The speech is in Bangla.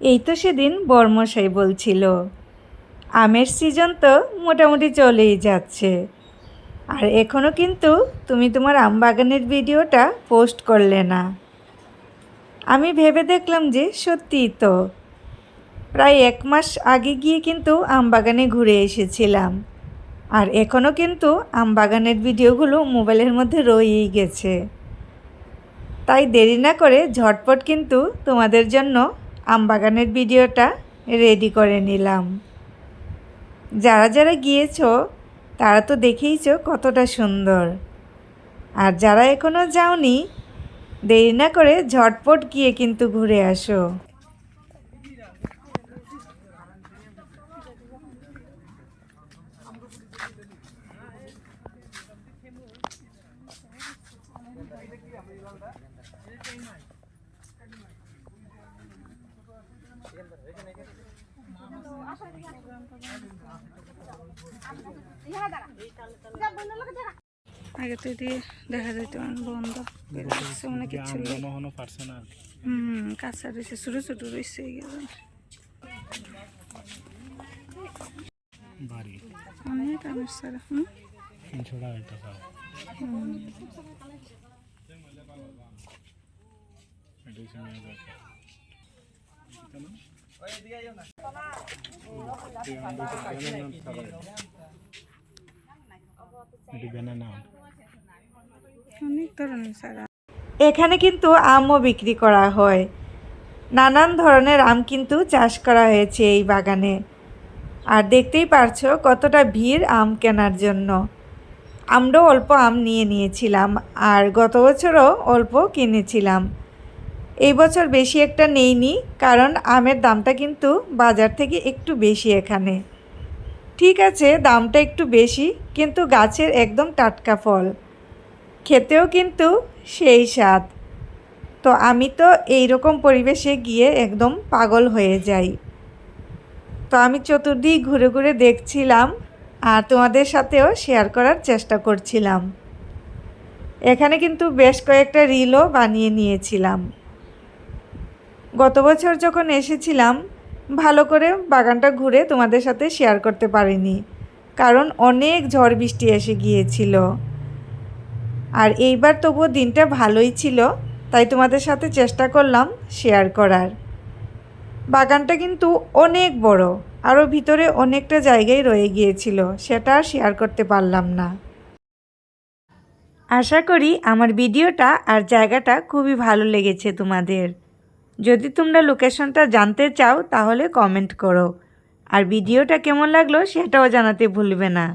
এই তো সেদিন বর্মশাই বলছিল। আমের সিজন তো মোটামুটি চলেই যাচ্ছে। আর এখনও কিন্তু তুমি তোমার আম বাগানের ভিডিওটা পোস্ট করলে না। আমি ভেবে দেখলাম যে সত্যিই তো। প্রায় এক মাস আগে গিয়ে কিন্তু আম বাগানে ঘুরে এসেছিলাম। আর এখনও কিন্তু আম বাগানের ভিডিওগুলো মোবাইলের মধ্যে রয়েই গেছে। তাই দেরি না করে ঝটপট কিন্তু তোমাদের জন্য আম বাগানের ভিডিওটা রেডি করে নিলাম। যারা যারা গিয়েছো, তারা তো দেখেইছো কতটা সুন্দর। আর যারা এখনও যাওনি, দেরি না করে ঝটপট গিয়ে কিন্তু ঘুরে আসো। আগে তো এটি দেখা যেত বন্ধ। মানে কিছু নেই। পারছে না হুম কাঁচা রয়েছে ছোটো ছোটো রয়েছে অনেক আমের সারা হুম? তিনশো এখানে কিন্তু আমও বিক্রি করা হয়। নানান ধরনের আম কিন্তু চাষ করা হয়েছে এই বাগানে। আর দেখতেই পারছ কতটা ভিড় আম কেনার জন্য। আমরাও অল্প আম নিয়ে নিয়েছিলাম আর গত বছরও অল্প কিনেছিলাম। এই বছর বেশি একটা নেইনি, কারণ আমের দামটা কিন্তু বাজার থেকে একটু বেশি এখানে। ঠিক আছে, দামটা একটু বেশি, কিন্তু গাছের একদম টাটকা ফল। খেতেও কিন্তু সেই স্বাদ। তো আমি তো এই রকম পরিবেশে গিয়ে একদম পাগল হয়ে যাই। তো আমি চতুর্দিক ঘুরে ঘুরে দেখছিলাম আর তোমাদের সাথেও শেয়ার করার চেষ্টা করছিলাম। এখানে কিন্তু বেশ কয়েকটা রিলও বানিয়ে নিয়েছিলাম। গত বছর যখন এসেছিলাম, ভালো করে বাগানটা ঘুরে তোমাদের সাথে শেয়ার করতে পারিনি, কারণ অনেক ঝড় বৃষ্টি এসে গিয়েছিল। আর এইবার তবুও দিনটা ভালোই ছিল, তাই তোমাদের সাথে চেষ্টা করলাম শেয়ার করার। বাগানটা কিন্তু অনেক বড় আরও ভিতরে অনেকটা জায়গায় রয়ে গিয়েছিল, সেটা আর শেয়ার করতে পারলাম না। আশা করি আমার ভিডিওটা আর জায়গাটা খুবই ভালো লেগেছে তোমাদের। যদি তোমরা লোকেশনটা জানতে চাও, তাহলে কমেন্ট করো। আর ভিডিওটা কেমন লাগল, সেটাও জানাতে ভুলবে না।